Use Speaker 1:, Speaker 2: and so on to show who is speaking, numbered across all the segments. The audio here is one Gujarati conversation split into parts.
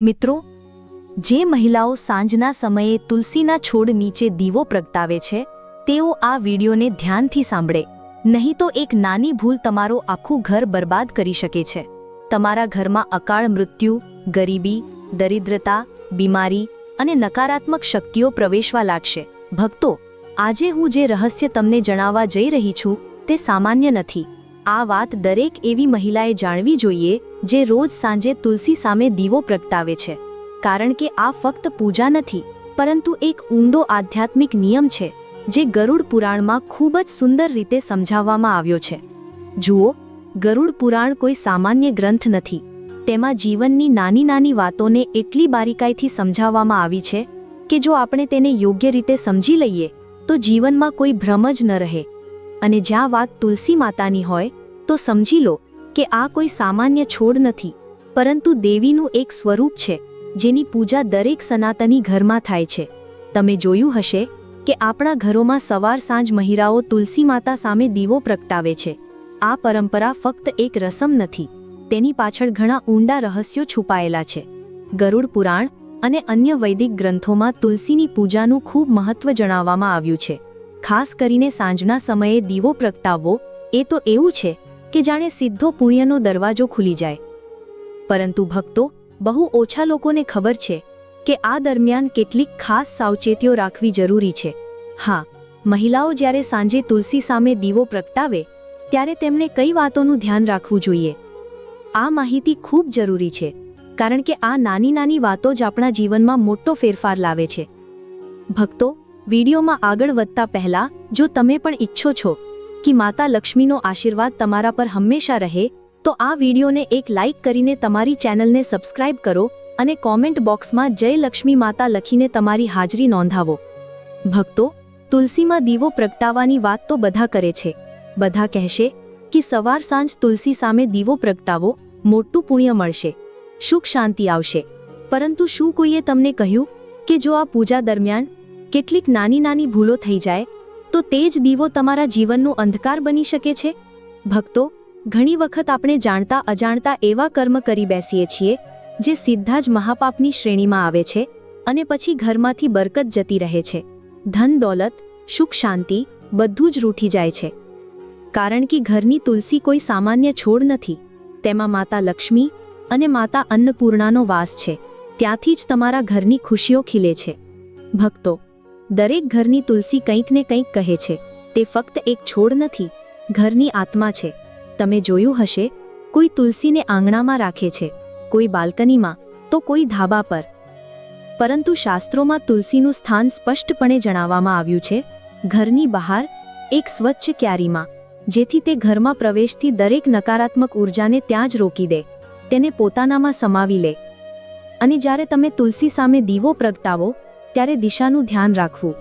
Speaker 1: મિત્રો, જે મહિલાઓ સાંજના સમયે તુલસીના છોડ નીચે દીવો પ્રગટાવે છે, તેઓ આ વિડીયોને ધ્યાનથી સાંભળે. નહીં તો એક નાની ભૂલ તમારો આખું ઘર બરબાદ કરી શકે છે. તમારા ઘરમાં અકાળ મૃત્યુ, ગરીબી, દરિદ્રતા, બીમારી અને નકારાત્મક શક્તિઓ પ્રવેશવા લાગશે. ભક્તો, આજે હું જે રહસ્ય તમને જણાવવા જઈ રહી છું, તે સામાન્ય નથી. આ વાત દરેક એવી મહિલાએ જાણવી જોઈએ, જે રોજ સાંજે તુલસી સામે દીવો પ્રગટાવે છે. કારણ કે આ ફક્ત પૂજા નથી, પરંતુ એક ઊંડો આધ્યાત્મિક નિયમ છે, જે ગરુડ પુરાણમાં ખૂબ જ સુંદર રીતે સમજાવવામાં આવ્યો છે. જુઓ, ગરુડ પુરાણ કોઈ સામાન્ય ગ્રંથ નથી. તેમાં જીવનની નાની નાની વાતોને એટલી બારીકાઈથી સમજાવવામાં આવી છે, કે જો આપણે તેને યોગ્ય રીતે સમજી લઈએ, તો જીવનમાં કોઈ ભ્રમ જ ન રહે. અને જ્યાં વાત તુલસી માતાની હોય, તો સમજી લો કે આ કોઈ સામાન્ય છોડ નથી, પરંતુ દેવીનું એક સ્વરૂપ છે, જેની પૂજા દરેક સનાતની ઘરમાં થાય છે. તમે જોયું હશે કે આપણા ઘરોમાં સવાર સાંજ મહિરાઓ તુલસી માતા સામે દીવો પ્રગટાવે છે. આ પરંપરા ફક્ત એક રસમ નથી, તેની પાછળ ઘણા ઊંડા રહસ્યો છુપાયેલા છે. ગરુડ પુરાણ અને અન્ય વૈદિક ગ્રંથોમાં તુલસીની પૂજાનું ખૂબ મહત્વ જણાવવામાં આવ્યું છે. ખાસ કરીને સાંજના સમયે દીવો પ્રગટાવવો, એ તો એવું છે કે જાણે સીધો પુણ્યનો દરવાજો ખુલી જાય. પરંતુ ભક્તો, બહુ ઓછા લોકોને ખબર છે કે આ દરમિયાન કેટલીક ખાસ સાવચેતીઓ રાખવી જરૂરી છે. હા, મહિલાઓ જ્યારે સાંજે તુલસી સામે દીવો પ્રગટાવે, ત્યારે તેમણે કઈ વાતોનું ધ્યાન રાખવું જોઈએ? આ માહિતી ખૂબ જરૂરી છે, કારણ કે આ નાની નાની વાતો જ આપણા જીવનમાં મોટો ફેરફાર લાવે છે. ભક્તો વિડીયોમાં આગળ વધતા પહેલા, જો તમે પણ ઈચ્છો છો કે માતા લક્ષ્મીનો આશીર્વાદ તમારા પર હંમેશા રહે, તો આ વિડીયોને એક લાઇક કરીને તમારી ચેનલને સબસ્ક્રાઇબ કરો અને કોમેન્ટ બોક્સમાં જય લક્ષ્મી માતા લખીને તમારી હાજરી નોંધાવો. ભક્તો, તુલસીમાં દીવો પ્રગટાવવાની વાત તો બધા કરે છે. બધા કહેશે કે સવાર સાંજ તુલસી સામે દીવો પ્રગટાવો, મોટું પુણ્ય મળશે. સુખ શાંતિ આવશે. પરંતુ શું કોઈએ તમને કહ્યું કે જો આ પૂજા દરમિયાન કેટલીક નાની નાની ભૂલો થઈ જાય, તો તે જ દીવો તમારા જીવનનો અંધકાર બની શકે છે? ભક્તો, ઘણી વખત આપણે જાણતા અજાણતા એવા કર્મ કરી બેસીએ છીએ, જે સીધા જ મહાપાપની શ્રેણીમાં આવે છે અને પછી ઘરમાંથી બરકત જતી રહે છે. ધન દોલત, સુખ શાંતિ, બધું જ રૂઠી જાય છે. કારણ કે ઘરની તુલસી કોઈ સામાન્ય છોડ નથી. તેમાં માતા લક્ષ્મી અને માતા અન્નપૂર્ણાનો વાસ છે. ત્યાંથી જ તમારા ઘરની ખુશીઓ ખીલે છે. ભક્તો દરેક ઘરની તુલસી કંઈક ને કંઈક કહે છે. તે ફક્ત એક છોડ નથી, ઘરની આત્મા છે. તમે જોયું હશે, કોઈ તુલસીને આંગણામાં રાખે છે, કોઈ બાલ્કનીમાં, તો કોઈ ધાબા પર. પરંતુ શાસ્ત્રોમાં તુલસીનું સ્થાન સ્પષ્ટપણે જણાવવામાં આવ્યું છે, ઘરની બહાર, એક સ્વચ્છ ક્યારીમાં, જેથી તે ઘરમાં પ્રવેશથી દરેક નકારાત્મક ઉર્જાને ત્યાં જ રોકી દે, તેને પોતાનામાં સમાવી લે. અને જ્યારે તમે તુલસી સામે દીવો પ્રગટાવો ત્યારે દિશાનું ધ્યાન રાખવું.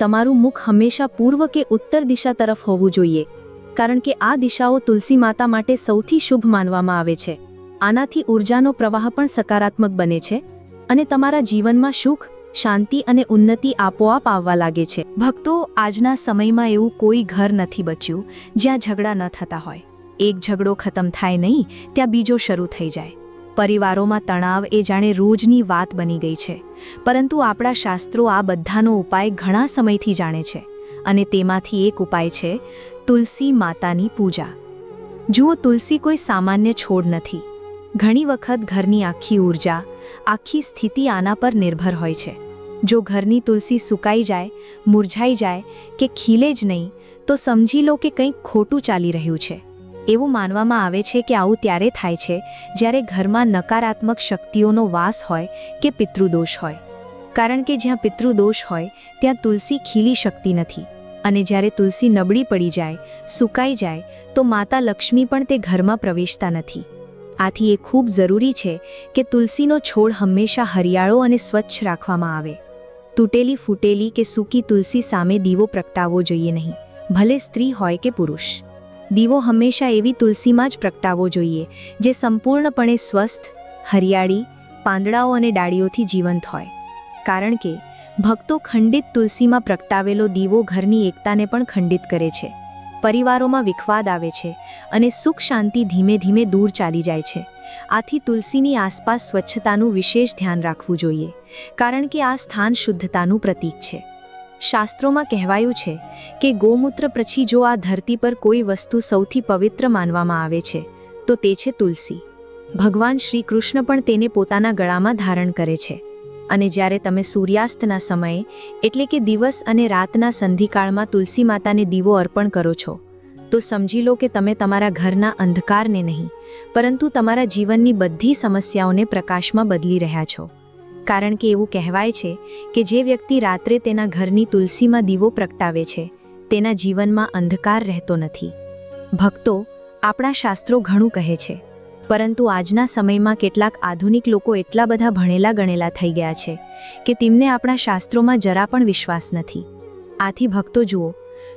Speaker 1: તમારું મુખ હંમેશા પૂર્વ કે ઉત્તર દિશા તરફ હોવું જોઈએ. કારણ કે આ દિશાઓ તુલસી માતા માટે સૌથી શુભ માનવામાં આવે છે. આનાથી ઉર્જાનો પ્રવાહ પણ સકારાત્મક બને છે અને તમારા જીવનમાં સુખ, શાંતિ અને ઉન્નતિ આપોઆપ આવવા લાગે છે. ભક્તો, આજના સમયમાં એવું કોઈ ઘર નથી બચ્યું જ્યાં ઝઘડા ન થતા હોય. એક ઝઘડો ખતમ થાય નહીં, ત્યાં બીજો શરૂ થઈ જાય. પરિવારોમાં તણાવ એ જાણે રોજની વાત બની ગઈ છે. પરંતુ આપણા શાસ્ત્રો આ બધાનો ઉપાય ઘણા સમયથી જાણે છે અને તેમાંથી એક ઉપાય છે તુલસી માતાની પૂજા. જુઓ, તુલસી કોઈ સામાન્ય છોડ નથી. ઘણી વખત ઘરની આખી ઊર્જા આખી સ્થિતિ આના પર નિર્ભર હોય છે. જો ઘરની તુલસી સુકાઈ જાય, મુરઝાઈ જાય કે ખીલે જ નહીં, તો સમજી લો કે કંઈક ખોટું ચાલી રહ્યું છે. એવું માનવામાં આવે છે કે આવું ત્યારે થાય છે જ્યારે ઘરમાં નકારાત્મક શક્તિઓનો વાસ હોય કે પિતૃદોષ હોય. કારણ કે જ્યાં પિતૃદોષ હોય, ત્યાં તુલસી ખીલી શકતી નથી. અને જ્યારે તુલસી નબળી પડી જાય, સુકાઈ જાય, તો માતા લક્ષ્મી પણ તે ઘરમાં પ્રવેશતા નથી. આથી એ ખૂબ જરૂરી છે કે તુલસીનો છોડ હંમેશા હરિયાળો અને સ્વચ્છ રાખવામાં આવે. તૂટેલી ફૂટેલી કે સૂકી તુલસી સામે દીવો પ્રગટાવવો જોઈએ નહીં. ભલે સ્ત્રી હોય કે પુરુષ. દીવો હંમેશા એવી તુલસીમાં જ પ્રગટાવવો જોઈએ, જે સંપૂર્ણપણે સ્વસ્થ, હરિયાળી, પાંદડાઓ અને ડાળીઓથી જીવંત હોય. કારણ કે, ભક્તો ખંડિત તુલસીમાં પ્રગટાવેલો દીવો ઘરની એકતાને પણ ખંડિત કરે છે. પરિવારોમાં વિખવાદ આવે છે અને સુખ શાંતિ ધીમે ધીમે દૂર ચાલી જાય છે. આથી તુલસીની આસપાસ સ્વચ્છતાનું વિશેષ ધ્યાન રાખવું જોઈએ, કારણ કે આ સ્થાન શુદ્ધતાનું પ્રતીક છે. શાસ્ત્રોમાં કહેવાયું છે કે ગોમૂત્ર પછી જો આ ધરતી પર કોઈ વસ્તુ સૌથી પવિત્ર માનવામાં આવે છે, તો તે છે તુલસી. ભગવાન શ્રી કૃષ્ણ પણ તેને પોતાના ગળામાં ધારણ કરે છે. અને જ્યારે તમે સૂર્યાસ્તના સમયે, એટલે કે દિવસ અને રાતના સંધિકાળમાં તુલસી માતાને દીવો અર્પણ કરો છો, તો સમજી લો કે તમે તમારા ઘરના અંધકારને નહીં, પરંતુ તમારા જીવનની બધી સમસ્યાઓને પ્રકાશમાં બદલી રહ્યા છો. કારણ કે એવું કહેવાય છે કે જે વ્યક્તિ રાત્રે તેના ઘરની તુલસીમાં દીવો પ્રગટાવે છે, તેના જીવનમાં અંધકાર રહેતો નથી. ભક્તો, આપણા શાસ્ત્રો ઘણું કહે છે, પરંતુ આજના સમયમાં કેટલાક આધુનિક લોકો એટલા બધા ભણેલા ગણેલા થઈ ગયા છે કે તેમને આપણા શાસ્ત્રોમાં જરા પણ વિશ્વાસ નથી. આથી ભક્તો જુઓ,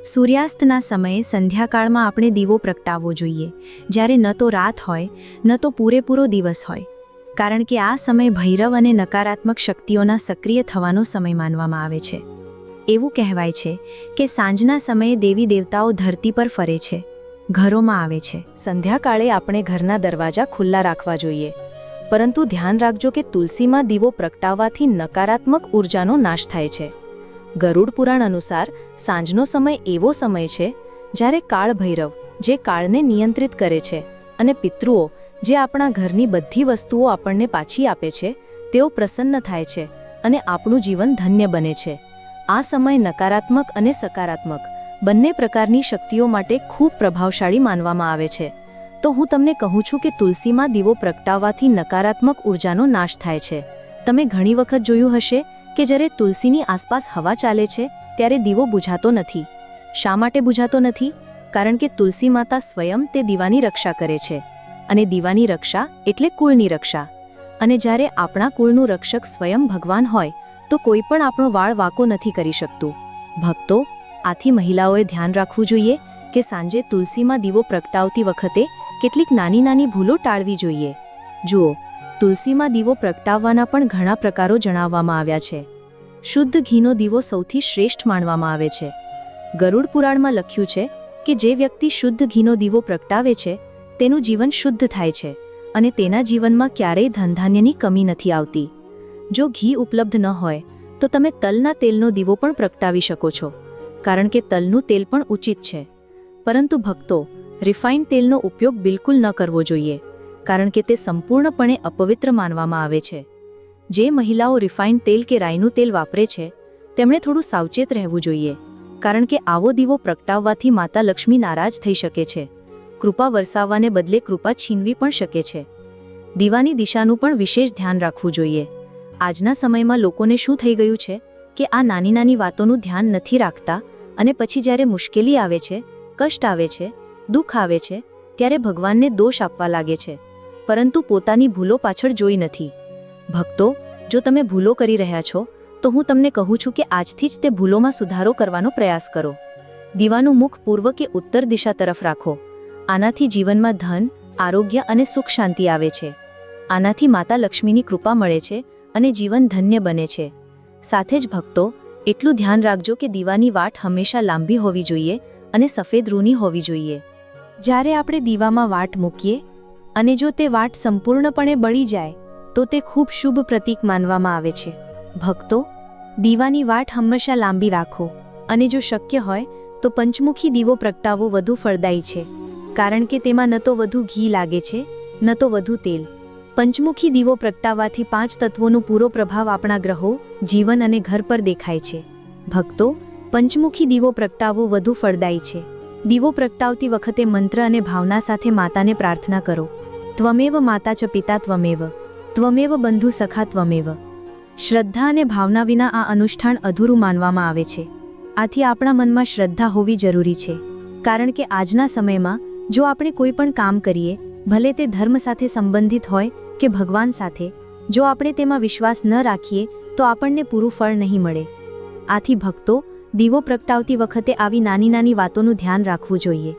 Speaker 1: સૂર્યાસ્તના સમયે સંધ્યાકાળમાં આપણે દીવો પ્રગટાવવો જોઈએ, જ્યારે ન તો રાત હોય, ન તો પૂરેપૂરો દિવસ હોય. કારણ કે આ સમય ભૈરવ અને નકારાત્મક શક્તિઓના સક્રિય થવાનો સમય માનવામાં આવે છે. એવું કહેવાય છે કે સાંજના સમયે દેવી દેવતાઓ ધરતી પર ફરે છે. ઘરોમાં આવે છે. સંધ્યાકાળે આપણે ઘરના દરવાજા ખુલ્લા રાખવા જોઈએ. પરંતુ ધ્યાન રાખજો કે તુલસીમાં દીવો પ્રગટાવવાથી નકારાત્મક ઉર્જાનો નાશ થાય છે. ગરુડ પુરાણ અનુસાર સાંજનો સમય એવો સમય છે જ્યારે કાળ ભૈરવ, જે કાળને નિયંત્રિત કરે છે, અને પિતૃઓ જે આપણા ઘરની બધી વસ્તુઓ આપણને પાછી આપે છે, તેઓ પ્રસન્ન થાય છે અને આપણું જીવન ધન્ય બને છે. આ સમય નકારાત્મક અને સકારાત્મક, બંને પ્રકારની શક્તિઓ માટે ખૂબ પ્રભાવશાળી માનવામાં આવે છે. તો હું તમને કહું છું કે તુલસીમાં દીવો પ્રગટાવવાથી નકારાત્મક ઉર્જાનો નાશ થાય છે. તમે ઘણી વખત જોયું હશે કે જ્યારે તુલસીની આસપાસ હવા ચાલે છે, ત્યારે દીવો બુઝાતો નથી. શા માટે બુઝાતો નથી? કારણ કે તુલસી માતા સ્વયં તે દીવાની રક્ષા કરે છે. અને દીવાની રક્ષા એટલે કુળની રક્ષા. અને જ્યારે આપણા કુળનું રક્ષક સ્વયં ભગવાન હોય, તો કોઈ પણ આપણો વાળ વાકો નથી કરી શકતું. ભક્તો, આથી મહિલાઓએ ધ્યાન રાખવું જોઈએ કે સાંજે તુલસીમાં દીવો પ્રગટાવતી વખતે કેટલીક નાની નાની ભૂલો ટાળવી જોઈએ. જુઓ, તુલસીમાં દીવો પ્રગટાવવાના પણ ઘણા પ્રકારો જણાવવામાં આવ્યા છે. શુદ્ધ ઘીનો દીવો સૌથી શ્રેષ્ઠ માનવામાં આવે છે. ગરુડ પુરાણમાં લખ્યું છે કે જે વ્યક્તિ શુદ્ધ ઘીનો દીવો પ્રગટાવે છે તેનું જીવન શુદ્ધ થાય છે અને તેના જીવનમાં ક્યારેય ધનધાન્યની કમી નથી આવતી. જો ઘી ઉપલબ્ધ ન હોય, તો તમે તલના તેલનો દીવો પણ પ્રગટાવી શકો છો, કારણ કે તલનું તેલ પણ ઉચિત છે. પરંતુ ભક્તો રિફાઇન્ડ તેલનો ઉપયોગ બિલકુલ ન કરવો જોઈએ, કારણ કે તે સંપૂર્ણપણે અપવિત્ર માનવામાં આવે છે. જે મહિલાઓ રિફાઇન્ડ તેલ કે રાઈનું તેલ વાપરે છે, તેમણે થોડું સાવચેત રહેવું જોઈએ, કારણ કે આવો દીવો પ્રગટાવવાથી માતા લક્ષ્મી નારાજ થઈ શકે છે. કૃપા વરસાવવાને બદલે કૃપા છીનવી પણ શકે છે. દીવાની દિશાનું પણ વિશેષ ધ્યાન રાખવું જોઈએ. આજના સમયમાં લોકોને શું થઈ ગયું છે કે આ નાની નાની વાતોનું ધ્યાન નથી રાખતા અને પછી જ્યારે મુશ્કેલી આવે છે, કષ્ટ આવે છે, દુઃખ આવે છે, ત્યારે ભગવાનને દોષ આપવા લાગે છે. પરંતુ પોતાની ભૂલો પાછળ જોઈ નથી. ભક્તો, જો તમે ભૂલો કરી રહ્યા છો, તો હું તમને કહું છું કે આજથી જ તે ભૂલોમાં સુધારો કરવાનો પ્રયાસ કરો. દીવાનું મુખ પૂર્વ કે ઉત્તર દિશા તરફ રાખો. આનાથી જીવનમાં ધન, આરોગ્ય અને સુખ શાંતિ આવે છે. આનાથી માતા લક્ષ્મીની કૃપા મળે છે અને જીવન ધન્ય બને છે. સાથે જ ભક્તો, એટલું ધ્યાન રાખજો કે દીવાની વાટ હંમેશા લાંબી હોવી જોઈએ અને સફેદ રૂની હોવી જોઈએ. જ્યારે આપણે દીવામાં વાટ મૂકીએ અને જો તે વાટ સંપૂર્ણપણે બળી જાય, તો તે ખૂબ શુભ પ્રતીક માનવામાં આવે છે. ભક્તો, દીવાની વાટ હંમેશા લાંબી રાખો અને જો શક્ય હોય, તો પંચમુખી દીવો પ્રગટાવવો વધુ ફળદાયી છે. કારણ કે તેમાં ન તો વધુ ઘી લાગે છે, ન તો વધુ તેલ. પંચમુખી દીવો પ્રગટાવવાથી પાંચ તત્વોનો પૂરો પ્રભાવ આપણા ગ્રહો, જીવન અને ઘર પર દેખાય છે. ભક્તો, પંચમુખી દીવો પ્રગટાવવો વધુ ફળદાયી છે. દીવો પ્રગટાવતી વખતે મંત્ર અને ભાવના સાથે માતાને પ્રાર્થના કરો. ત્વમેવ માતા ચ પિતા ત્વમેવ. ત્વમેવ બંધુ સખા ત્વમેવ. શ્રદ્ધા અને ભાવના વિના આ અનુષ્ઠાન અધૂરું માનવામાં આવે છે. આથી આપણા મનમાં શ્રદ્ધા હોવી જરૂરી છે. કારણ કે આજના સમયમાં જો આપણે કોઈ પણ કામ કરીએ, ભલે તે ધર્મ સાથે સંબંધિત હોય કે ભગવાન સાથે, જો આપણે તેમાં વિશ્વાસ ન રાખીએ, તો આપણને પૂરું ફળ નહીં મળે. આથી ભક્તો, દીવો પ્રગટાવતી વખતે આવી નાની નાની વાતોનું ધ્યાન રાખવું જોઈએ.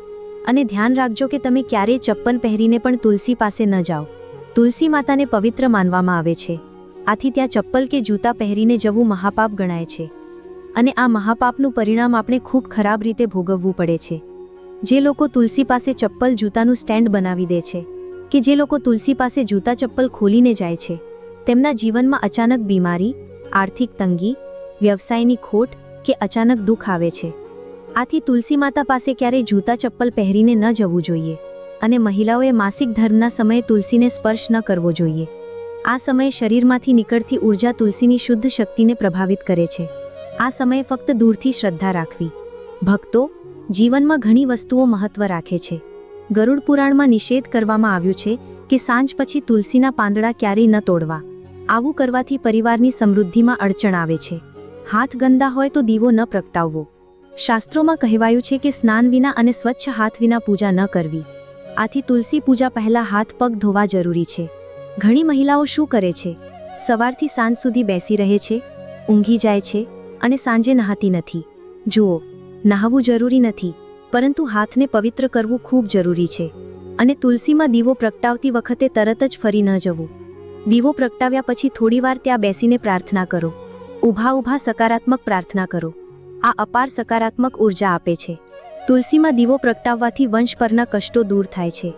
Speaker 1: અને ધ્યાન રાખજો કે તમે ક્યારેય ચપ્પન પહેરીને પણ તુલસી પાસે ન જાઓ. તુલસી માતાને પવિત્ર માનવામાં આવે છે. આથી ત્યાં ચપ્પલ કે જૂતા પહેરીને જવું મહાપાપ ગણાય છે. અને આ મહાપાપનું પરિણામ આપણે ખૂબ ખરાબ રીતે ભોગવવું પડે છે. જે લોકો તુલસી પાસે ચપ્પલ જૂતાનું સ્ટેન્ડ બનાવી દે છે કે જે લોકો તુલસી પાસે જૂતા ચપ્પલ ખોલીને જાય છે, તેમના જીવનમાં અચાનક બીમારી, આર્થિક તંગી, વ્યવસાયની ખોટ કે અચાનક દુઃખ આવે છે. આથી તુલસી માતા પાસે ક્યારેય જૂતા ચપ્પલ પહેરીને ન જવું જોઈએ અને મહિલાઓએ માસિક ધર્મના સમયે તુલસીને સ્પર્શ ન કરવો જોઈએ. આ સમયે શરીરમાંથી નીકળતી ઊર્જા તુલસીની શુદ્ધ શક્તિને પ્રભાવિત કરે છે. આ સમયે ફક્ત દૂરથી શ્રદ્ધા રાખવી. ભક્તો જીવનમાં ઘણી વસ્તુઓ મહત્વ રાખે છે. ગરુડ પુરાણમાં નિષેધ કરવામાં આવ્યું છે કે સાંજ પછી તુલસીના પાંદડા ક્યારેય ન તોડવા. આવું કરવાથી પરિવારની સમૃદ્ધિમાં અડચણ આવે છે. હાથ ગંદા હોય તો દીવો ન પ્રગટાવવો. શાસ્ત્રોમાં કહેવાયું છે કે સ્નાન વિના અને સ્વચ્છ હાથ વિના પૂજા ન કરવી. આથી તુલસી પૂજા પહેલા હાથ પગ ધોવા જરૂરી છે. ઘણી મહિલાઓ શું કરે છે? સવારથી સાંજ સુધી બેસી રહે છે, ઊંઘી જાય છે અને સાંજે નહાતી નથી. જુઓ નહાવું જરૂરી નથી, પરંતુ હાથને પવિત્ર કરવું ખૂબ જરૂરી છે. અને તુલસીમાં દીવો પ્રગટાવતી વખતે તરત જ ફરી ન જવું. દીવો પ્રગટાવ્યા પછી થોડીવાર ત્યાં બેસીને પ્રાર્થના કરો. ઊભા ઊભા સકારાત્મક પ્રાર્થના કરો. આ અપાર સકારાત્મક ઊર્જા આપે છે. તુલસીમાં દીવો પ્રગટાવવાથી વંશ પરના કષ્ટો દૂર થાય છે.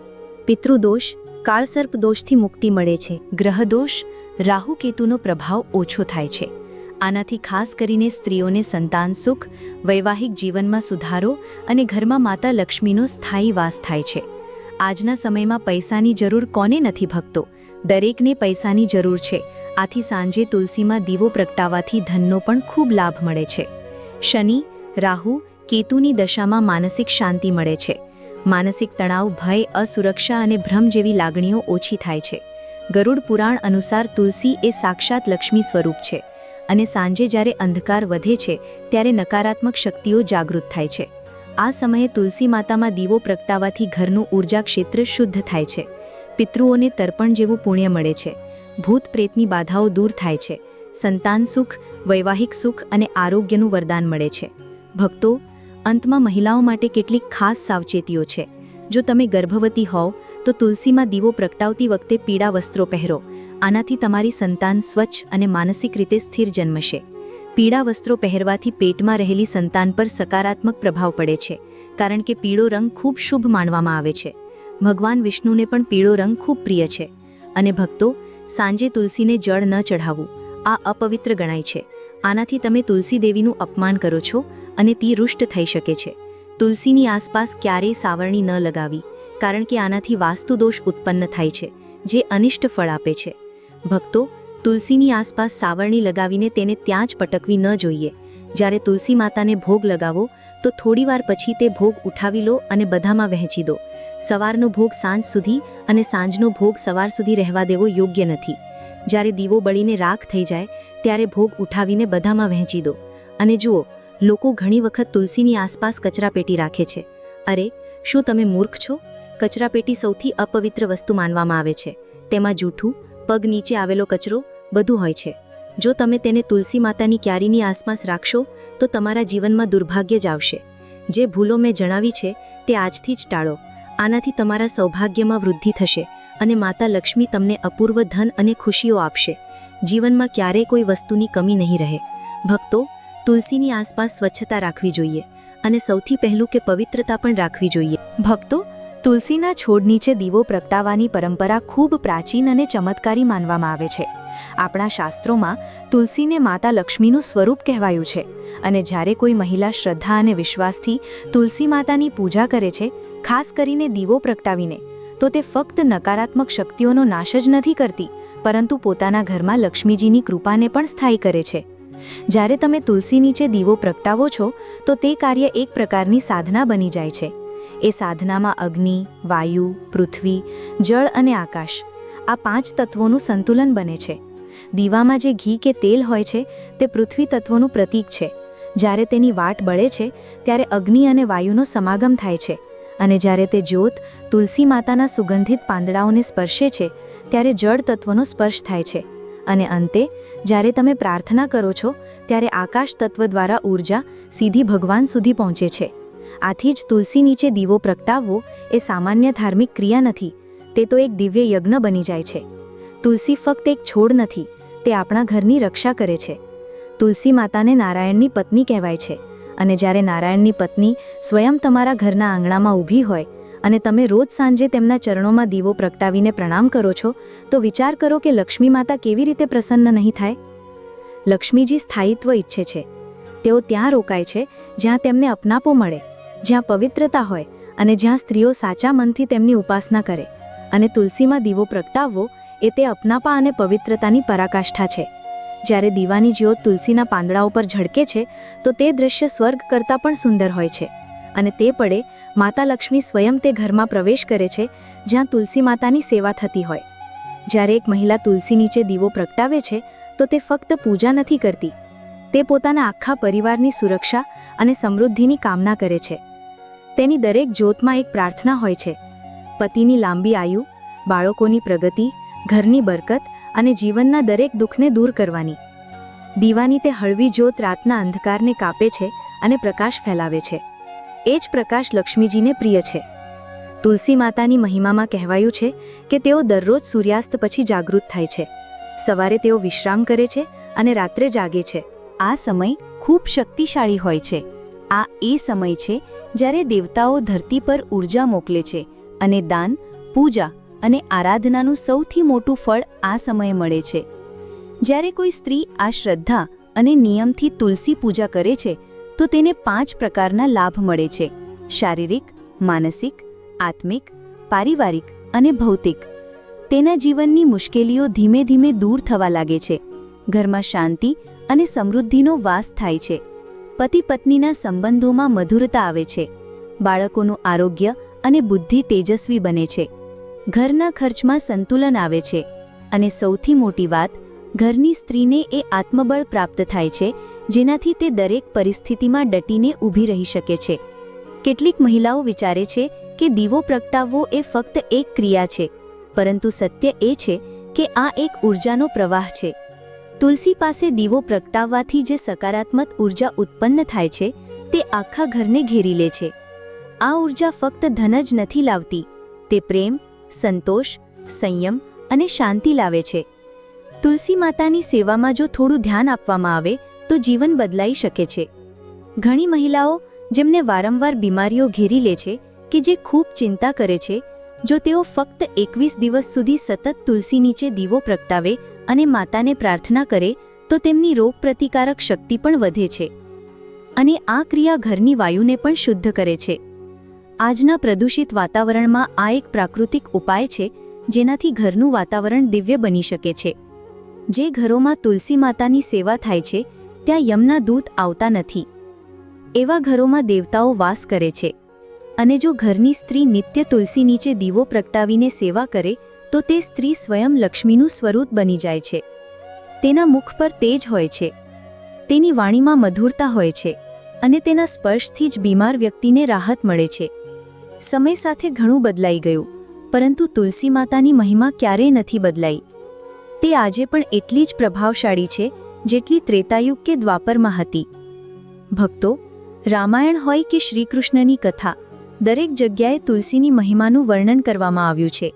Speaker 1: પિતૃદોષ, કાળસર્પ દોષથી મુક્તિ મળે છે. ગ્રહદોષ, રાહુ કેતુનો પ્રભાવ ઓછો થાય છે. આનાથી ખાસ કરીને સ્ત્રીઓને સંતાન સુખ, વૈવાહિક જીવનમાં સુધારો અને ઘરમાં માતા લક્ષ્મીનો સ્થાયી વાસ થાય છે. આજના સમયમાં પૈસાની જરૂર કોને નથી ભક્તો દરેકને પૈસાની જરૂર છે. આથી સાંજે તુલસીમાં દીવો પ્રગટાવવાથી ધનનો પણ ખૂબ લાભ મળે છે. શનિ, રાહુ, કેતુની દશામાં માનસિક શાંતિ મળે છે. માનસિક તણાવ, ભય, અસુરક્ષા અને ભ્રમ જેવી લાગણીઓ ઓછી થાય છે. ગરુડ પુરાણ અનુસાર તુલસી એ સાક્ષાત લક્ષ્મી સ્વરૂપ છે. અને સાંજે જ્યારે અંધકાર વધે છે, ત્યારે નકારાત્મક શક્તિઓ જાગૃત થાય છે. આ સમયે તુલસી માતામાં દીવો પ્રગટાવાથી ઘરનું ઊર્જા ક્ષેત્ર શુદ્ધ થાય છે. પિતૃઓને તર્પણ જેવું પુણ્ય મળે છે. ભૂત પ્રેતની બાધાઓ દૂર થાય છે. સંતાન સુખ, વૈવાહિક સુખ અને આરોગ્યનું વરદાન મળે છે. ભક્તો, અંતમાં મહિલાઓ માટે કેટલીક ખાસ સાવચેતીઓ છે. જો તમે ગર્ભવતી હોવ તો તુલસીમાં દીવો પ્રગટાવતી વખતે પીળા વસ્ત્રો પહેરો. આનાથી તમારી સંતાન સ્વચ્છ અને માનસિક રીતે સ્થિર જન્મશે. પીળા વસ્ત્રો પહેરવાથી પેટમાં રહેલી સંતાન પર સકારાત્મક પ્રભાવ પડે છે, કારણ કે પીળો રંગ ખૂબ શુભ માનવામાં આવે છે. ભગવાન વિષ્ણુને પણ પીળો રંગ ખૂબ પ્રિય છે. અને ભક્તો, સાંજે તુલસીને જળ ન ચઢાવવું, આ અપવિત્ર ગણાય છે. આનાથી તમે તુલસી દેવીનું અપમાન કરો છો અને તી રુષ્ટ થઈ શકે છે. તુલસીની આસપાસ ક્યારેય સાવરણી ન લગાવી. કારણ કે આનાથી વાસ્તુદોષ ઉત્પન્ન થાય છે, જે અનિષ્ટ ફળ આપે છે. ભક્તો, તુલસીની આસપાસ સાવરણી લગાવીને તેને ત્યાં જ પટકવી ન જોઈએ. જ્યારે તુલસી માતાને ભોગ લગાવો, તો થોડીવાર પછી તે ભોગ ઉઠાવી લો અને બધામાં વહેંચી દો. સવારનો ભોગ સાંજ સુધી અને સાંજનો ભોગ સવાર સુધી રહેવા દેવો યોગ્ય નથી. જ્યારે દીવો બળીને રાખ થઈ જાય, ત્યારે ભોગ ઉઠાવીને બધામાં વહેંચી દો. અને જુઓ, લોકો ઘણી વખત તુલસીની આસપાસ કચરાપેટી રાખે છે. અરે, શું તમે મૂર્ખ છો? કચરાપેટી સૌથી અપવિત્ર વસ્તુ માનવામાં આવે છે. તેમાં જૂઠું, પગ નીચે આવેલો કચરો બધું હોય છે. જો તમે તેને તુલસી માતાની ક્યારીની આસપાસ રાખશો, તો તમારા જીવનમાં દુર્ભાગ્ય જ આવશે. જે ભૂલો મેં જણાવી છે, તે આજથી જ ટાળો. આનાથી તમારા સૌભાગ્યમાં વૃદ્ધિ થશે અને માતા લક્ષ્મી તમને અપૂર્વ ધન અને ખુશીઓ આપશે. જીવનમાં ક્યારેય કોઈ વસ્તુની કમી નહીં રહે. ભક્તો, તુલસીની આસપાસ સ્વચ્છતા રાખવી જોઈએ અને સૌથી પહેલું કે પવિત્રતા પણ રાખવી જોઈએ. ભક્તો તુલસીના છોડ નીચે દીવો પ્રગટાવવાની પરંપરા ખૂબ પ્રાચીન અને ચમત્કારી માનવામાં આવે છે. આપણા શાસ્ત્રોમાં તુલસીને માતા લક્ષ્મીનું સ્વરૂપ કહેવાયું છે અને જ્યારે કોઈ મહિલા શ્રદ્ધા અને વિશ્વાસથી તુલસી માતાની પૂજા કરે છે, ખાસ કરીને દીવો પ્રગટાવીને, તો તે ફક્ત નકારાત્મક શક્તિઓનો નાશ જ નથી કરતી, પરંતુ પોતાના ઘરમાં લક્ષ્મીજીની કૃપાને પણ સ્થાયી કરે છે. જ્યારે તમે તુલસી નીચે દીવો પ્રગટાવો છો, તો તે કાર્ય એક પ્રકારની સાધના બની જાય છે. એ સાધનામાં અગ્નિ, વાયુ, પૃથ્વી, જળ અને આકાશ આ પાંચ તત્વોનું સંતુલન બને છે. દીવામાં જે ઘી કે તેલ હોય છે, તે પૃથ્વી તત્વોનું પ્રતીક છે. જ્યારે તેની વાટ બળે છે, ત્યારે અગ્નિ અને વાયુનો સમાગમ થાય છે. અને જ્યારે તે જ્યોત, તુલસી માતાના સુગંધિત પાંદડાઓને સ્પર્શે છે, ત્યારે જળ તત્વનો સ્પર્શ થાય છે. અને અંતે, જ્યારે તમે પ્રાર્થના કરો છો, ત્યારે આકાશ તત્વ દ્વારા ઊર્જા સીધી ભગવાન સુધી પહોંચે છે. આથી જ તુલસી નીચે દીવો પ્રગટાવવો એ સામાન્ય ધાર્મિક ક્રિયા નથી, તે તો એક દિવ્ય યજ્ઞ બની જાય છે. તુલસી ફક્ત એક છોડ નથી, તે આપણા ઘરની રક્ષા કરે છે. તુલસી માતાને નારાયણની પત્ની કહેવાય છે, અને જ્યારે નારાયણની પત્ની સ્વયં તમારા ઘરના આંગણામાં ઊભી હોય અને તમે રોજ સાંજે તેમના ચરણોમાં દીવો પ્રગટાવીને પ્રણામ કરો છો, તો વિચાર કરો કે લક્ષ્મી માતા કેવી રીતે પ્રસન્ન નહીં થાય. લક્ષ્મીજી સ્થાયિત્વ ઈચ્છે છે. તેઓ ત્યાં રોકાય છે, જ્યાં તેમને અપનાપો મળે. જ્યાં પવિત્રતા હોય અને જ્યાં સ્ત્રીઓ સાચા મનથી તેમની ઉપાસના કરે અને તુલસીમાં દીવો પ્રગટાવવો એ તે અપનાપા અને પવિત્રતાની પરાકાષ્ઠા છે. જ્યારે દીવાની જ્યોત તુલસીના પાંદડાઓ પર ઝળકે છે, તો તે દ્રશ્ય સ્વર્ગ કરતાં પણ સુંદર હોય છે. અને તે પડે માતા લક્ષ્મી સ્વયં તે ઘરમાં પ્રવેશ કરે છે, જ્યાં તુલસી માતાની સેવા થતી હોય. જ્યારે એક મહિલા તુલસી નીચે દીવો પ્રગટાવે છે, તો તે ફક્ત પૂજા નથી કરતી તે પોતાના આખા પરિવારની સુરક્ષા અને સમૃદ્ધિની કામના કરે છે. તેની દરેક જ્યોતમાં એક પ્રાર્થના હોય છે. પતિની લાંબી આયુ, બાળકોની પ્રગતિ, ઘરની બરકત અને જીવનના દરેક દુઃખને દૂર કરવાની. દીવાની તે હળવી જ્યોત રાતના અંધકારને કાપે છે અને પ્રકાશ ફેલાવે છે. એ જ પ્રકાશ લક્ષ્મીજીને પ્રિય છે. તુલસી માતાની મહિમામાં કહેવાયું છે કે તેઓ દરરોજ સૂર્યાસ્ત પછી જાગૃત થાય છે. સવારે તેઓ વિશ્રામ કરે છે અને રાત્રે જાગે છે. આ સમય ખૂબ શક્તિશાળી હોય છે. આ એ સમય છે જ્યારે દેવતાઓ ધરતી પર ઊર્જા મોકલે છે અને દાન, પૂજા અને આરાધનાનું સૌથી મોટું ફળ આ સમયે મળે છે. જ્યારે કોઈ સ્ત્રી આ શ્રદ્ધા અને નિયમથી તુલસી પૂજા કરે છે, તો તેને પાંચ પ્રકારના લાભ મળે છે. શારીરિક, માનસિક, આત્મિક, પારિવારિક અને ભૌતિક. તેના જીવનની મુશ્કેલીઓ ધીમે ધીમે દૂર થવા લાગે છે. ઘરમાં શાંતિ અને સમૃદ્ધિનો વાસ થાય છે. પતિ પત્નીના સંબંધોમાં મધુરતા આવે છે. બાળકોનું આરોગ્ય અને બુદ્ધિ તેજસ્વી બને છે. ઘરના ખર્ચમાં સંતુલન આવે છે. અને સૌથી મોટી વાત, ઘરની સ્ત્રીને એ આત્મબળ પ્રાપ્ત થાય છે, જેનાથી તે દરેક પરિસ્થિતિમાં ડટીને ઊભી રહી શકે છે. કેટલીક મહિલાઓ વિચારે છે કે દીવો પ્રગટાવવો એ ફક્ત એક ક્રિયા છે, પરંતુ સત્ય એ છે કે આ એક ઉર્જાનો પ્રવાહ છે. તુલસી પાસે દીવો પ્રગટાવવાથી જે સકારાત્મક ઊર્જા ઉત્પન્ન થાય છે, તે આખા ઘરને ઘેરી લે છે. આ ઊર્જા ફક્ત ધન જ નથી લાવતી, તે પ્રેમ, સંતોષ, સંયમ અને શાંતિ લાવે છે. તુલસી માતાની સેવામાં જો થોડું ધ્યાન આપવામાં આવે, તો જીવન બદલાઈ શકે છે. ઘણી મહિલાઓ, જેમને વારંવાર બીમારીઓ ઘેરી લે છે, કે જે ખૂબ ચિંતા કરે છે, જો તેઓ ફક્ત એકવીસ દિવસ સુધી સતત તુલસી નીચે દીવો પ્રગટાવે અને માતાને પ્રાર્થના કરે તો તેમની રોગપ્રતિકારક શક્તિ પણ વધે છે. અને આ ક્રિયા ઘરની વાયુને પણ શુદ્ધ કરે છે. આજના પ્રદૂષિત વાતાવરણમાં આ એક પ્રાકૃતિક ઉપાય છે, જેનાથી ઘરનું વાતાવરણ દિવ્ય બની શકે છે. જે ઘરોમાં તુલસી માતાની સેવા થાય છે, ત્યાં યમના દૂત આવતા નથી. એવા ઘરોમાં દેવતાઓ વાસ કરે છે. અને જો ઘરની સ્ત્રી નિત્ય તુલસી નીચે દીવો પ્રગટાવીને સેવા કરે તો તે સ્ત્રી સ્વયં લક્ષ્મીનું સ્વરૂપ બની જાય છે. તેના મુખ પર તેજ હોય છે. તેની વાણીમાં મધુરતા હોય છે અને તેના સ્પર્શથી જ બીમાર વ્યક્તિને રાહત મળે છે. સમય સાથે ઘણું બદલાઈ ગયું, પરંતુ તુલસી માતાની મહિમા ક્યારેય નથી બદલાઈ. તે આજે પણ એટલી જ પ્રભાવશાળી છે, જેટલી ત્રેતાયુગ કે દ્વાપરમાં હતી. ભક્તો, રામાયણ હોય કે શ્રીકૃષ્ણની કથા, દરેક જગ્યાએ તુલસીની મહિમાનું વર્ણન કરવામાં આવ્યું છે.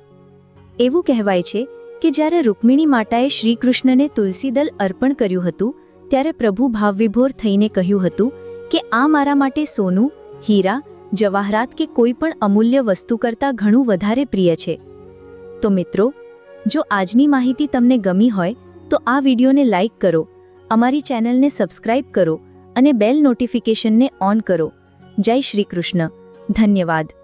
Speaker 1: એવું કહેવાય છે કે જ્યારે રૂકમિણી માતાએ શ્રીકૃષ્ણને તુલસીદલ અર્પણ કર્યું હતું, ત્યારે પ્રભુ ભાવવિભોર થઈને કહ્યું હતું કે આ મારા માટે સોનું, હીરા, જવાહરાત કે કોઈ પણ અમૂલ્ય વસ્તુ કરતાં ઘણું વધારે પ્રિય છે. તો મિત્રો, જો આજની માહિતી તમને ગમી હોય, તો આ વિડીયોને લાઇક કરો, અમારી ચેનલને સબસ્ક્રાઇબ કરો અને બેલ નોટિફિકેશનને ઓન કરો. જય શ્રી કૃષ્ણ ધન્યવાદ.